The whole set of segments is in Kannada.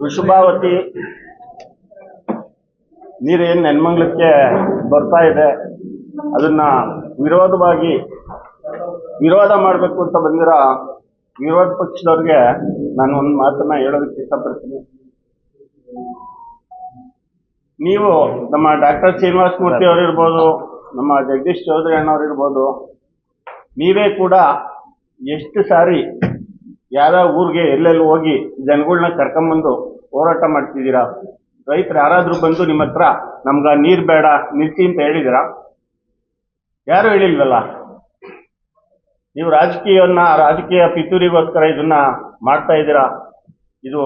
ವೃಷಭಾವತಿ ನೀರೇನು ನೆನ್ಮಂಗ್ಲಕ್ಕೆ ಬರ್ತಾ ಇದೆ, ಅದನ್ನ ವಿರೋಧವಾಗಿ ವಿರೋಧ ಮಾಡಬೇಕು ಅಂತ ಬಂದಿರೋ ವಿರೋಧ ಪಕ್ಷದವ್ರಿಗೆ ನಾನು ಒಂದು ಮಾತನ್ನ ಹೇಳೋದಕ್ಕೆ ಇಷ್ಟಪಡ್ತೀನಿ. ನೀವು ನಮ್ಮ ಡಾಕ್ಟರ್ ಶ್ರೀನಿವಾಸ ಮೂರ್ತಿ ಅವರಿರ್ಬೋದು ನಮ್ಮ ಜಗದೀಶ್ ಚೌಧರಿ ಅಣ್ಣವ್ರಿರ್ಬೋದು ನೀವೇ ಕೂಡ ಎಷ್ಟು ಸಾರಿ ಯಾವ್ಯಾವ ಊರಿಗೆ ಎಲ್ಲೆಲ್ಲಿ ಹೋಗಿ ಜನಗಳನ್ನ ಕರ್ಕೊಂಬಂದು ಹೋರಾಟ ಮಾಡ್ತಿದ್ದೀರಾ? ರೈತರು ಯಾರಾದ್ರೂ ಬಂದು ನಿಮ್ಮ ಹತ್ರ, ನಮ್ಗ ನೀರ್ ಬೇಡ ನಿಲ್ಸಿ ಅಂತ ಹೇಳಿದಿರಾ ಯಾರು ಹೇಳಿಲ್ವಲ್ಲ? ನೀವು ರಾಜಕೀಯವನ್ನ, ರಾಜಕೀಯ ಪಿತೂರಿಗೋಸ್ಕರ ಇದನ್ನ ಮಾಡ್ತಾ ಇದ್ದೀರಾ? ಇದು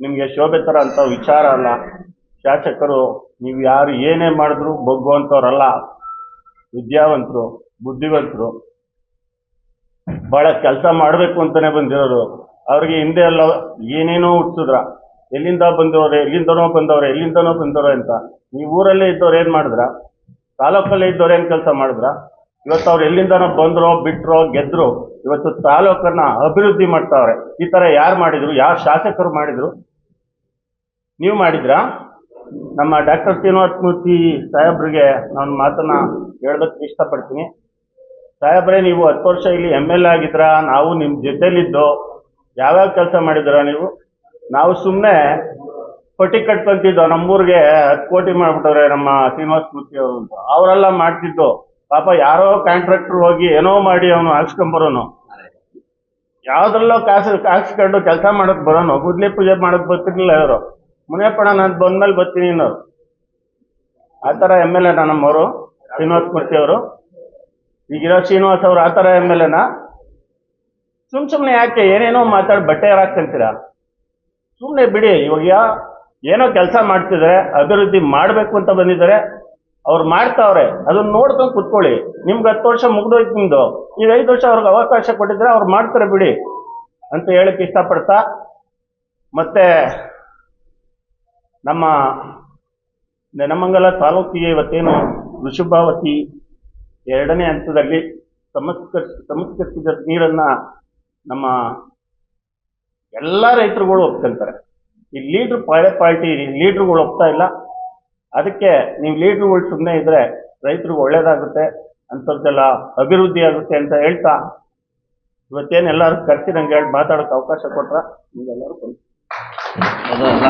ನಿಮ್ಗೆ ಶೋಭೆ ತರ ಅಂತ ವಿಚಾರ ಅಲ್ಲ. ಶಾಸಕರು, ನೀವು ಯಾರು ಏನೇ ಮಾಡಿದ್ರು ಬಗ್ಗುವಂಥವ್ರಲ್ಲ ವಿದ್ಯಾವಂತರು, ಬುದ್ಧಿವಂತರು. ಬಹಳ ಕೆಲಸ ಮಾಡಬೇಕು ಅಂತಾನೆ ಬಂದಿರೋರು. ಅವ್ರಿಗೆ ಹಿಂದೆ ಎಲ್ಲ ಏನೇನೋ ಹುಟ್ಟಿಸಿದ್ರ ಎಲ್ಲಿಂದ ಬಂದವ್ರೆ, ಎಲ್ಲಿಂದನೋ ಬಂದವ್ರೆ ಎಲ್ಲಿಂದನೋ ಬಂದವ್ರೆ ಅಂತ. ನೀವು ಊರಲ್ಲೇ ಇದ್ದವ್ರು ಏನು ಮಾಡಿದ್ರ? ತಾಲೂಕಲ್ಲೇ ಇದ್ದವ್ರು ಏನು ಕೆಲಸ ಮಾಡಿದ್ರ? ಇವತ್ತು ಅವ್ರು ಎಲ್ಲಿಂದನೋ ಬಂದ್ರೋ, ಬಿಟ್ರೋ, ಗೆದ್ರು, ಇವತ್ತು ತಾಲೂಕನ್ನ ಅಭಿವೃದ್ಧಿ ಮಾಡ್ತಾವ್ರೆ. ಈ ಥರ ಯಾರು ಮಾಡಿದ್ರು? ಯಾರು ಶಾಸಕರು ಮಾಡಿದ್ರು? ನೀವು ಮಾಡಿದ್ರಾ? ನಮ್ಮ ಡಾಕ್ಟರ್ ಶ್ರೀನಿವಾಸ ಮೂರ್ತಿ ಸಾಹೇಬ್ರಿಗೆ ನಾನು ಮಾತನ್ನ ಹೇಳೋದಕ್ಕೆ ಇಷ್ಟಪಡ್ತೀನಿ. ಸಾಹೇಬ್ರೆ, ನೀವು ಹತ್ತು ವರ್ಷ ಇಲ್ಲಿ ಎಂ ಎಲ್ ಎ ಆಗಿದ್ರ? ನಾವು ನಿಮ್ಮ ಜೊತೆಲಿದ್ದು. ಯಾವ್ಯಾವ ಕೆಲಸ ಮಾಡಿದ್ರ ನೀವು? ನಾವು ಸುಮ್ಮನೆ ಪಟ್ಟಿ ಕಟ್ಕೊಂತಿದ್ದೋ, ನಮ್ಮೂರಿಗೆ ಹತ್ತು ಕೋಟಿ ಮಾಡ್ಬಿಟ್ಟವ್ರೆ ನಮ್ಮ ಶ್ರೀನಿವಾಸ ಮೂರ್ತಿ ಅವರು ಅಂತ. ಅವರೆಲ್ಲ ಮಾಡ್ತಿದ್ದು. ಪಾಪ ಯಾರೋ ಕಾಂಟ್ರಾಕ್ಟರ್ ಹೋಗಿ ಏನೋ ಮಾಡಿ ಅವನು ಹಾಕ್ಸ್ಕೊಂಬರೋನು ಯಾವ್ದ್ರಲ್ಲೋ ಕಾಸು ಹಾಕ್ಸ್ಕೊಂಡು ಕೆಲಸ ಮಾಡಕ್ ಬರೋನು. ಗುದ್ಲಿ ಪೂಜೆ ಮಾಡಕ್ ಬರ್ತಿರ್ಲಿಲ್ಲ ಇವರು. ಮುನಿಯಪ್ಪಣ ನಾನು ಬಂದ್ಮೇಲೆ ಬರ್ತೀನಿ ಅನ್ನೋರು ಆ ಥರ ಎಂ ಎಲ್ ಎನ ನಮ್ಮವರು, ಶ್ರೀನಿವಾಸ ಮೂರ್ತಿ ಅವರು. ಈಗಿರೋ ಶ್ರೀನಿವಾಸ್ ಅವರು ಆ ಥರ ಎಂ ಎಲ್ ಎನ ಸುಮ್ ಸುಮ್ಮನೆ ಯಾಕೆ ಏನೇನೋ ಮಾತಾಡಿ ಬಟ್ಟೆ ಹಾಕ್ಕೊಂತೀರಾ ಸುಮ್ಮನೆ ಬಿಡಿ, ಇವಾಗ ಏನೋ ಕೆಲಸ ಮಾಡ್ತಿದ್ದಾರೆ ಅಭಿವೃದ್ಧಿ ಮಾಡಬೇಕು ಅಂತ ಬಂದಿದ್ದಾರೆ, ಅವ್ರು ಮಾಡ್ತಾವ್ರೆ, ಅದನ್ನ ನೋಡ್ಕೊಂಡು ಕುತ್ಕೊಳ್ಳಿ. ನಿಮ್ಗೆ ಹತ್ತು ವರ್ಷ ಮುಗಿದೋಯ್ತು ನಿಮ್ದು. ಈಗ ಐದು ವರ್ಷ ಅವ್ರಿಗೆ ಅವಕಾಶ ಕೊಟ್ಟಿದ್ರೆ ಅವ್ರು ಮಾಡ್ತಾರೆ ಬಿಡಿ ಅಂತ ಹೇಳಕ್ ಇಷ್ಟಪಡ್ತಾ, ಮತ್ತೆ ನಮ್ಮ ನೆನಮಂಗಲ ತಾಲೂಕಿಗೆ ಇವತ್ತೇನು ವೃಷಭಾವತಿ ಎರಡನೇ ಹಂತದಲ್ಲಿ ಸಂಸ್ಕರ ಸಂಸ್ಕರಿಸಿದ ನೀರನ್ನ ನಮ್ಮ ಎಲ್ಲ ರೈತರುಗಳು ಒಪ್ಕೊಂತಾರೆ. ಈ ಲೀಡ್ರ್ ಪಾರ್ಟಿ ಲೀಡ್ರುಗಳು ಒಪ್ತಾ ಇಲ್ಲ. ಅದಕ್ಕೆ ನೀವು ಲೀಡ್ರುಗಳು ಸುಮ್ಮನೆ ಇದ್ರೆ ರೈತರಿಗೆ ಒಳ್ಳೇದಾಗುತ್ತೆ, ಅಂಥದ್ದೆಲ್ಲ ಅಭಿವೃದ್ಧಿ ಆಗುತ್ತೆ ಅಂತ ಹೇಳ್ತಾ ಇವತ್ತೇನು ಎಲ್ಲರೂ ಕರ್ಸಿ ನಂಗೆ ಹೇಳಿ ಮಾತಾಡೋಕೆ ಅವಕಾಶ ಕೊಟ್ರ ನಿಮ್ಗೆಲ್ಲರೂ ಬಂದು ಅದಲ್ಲ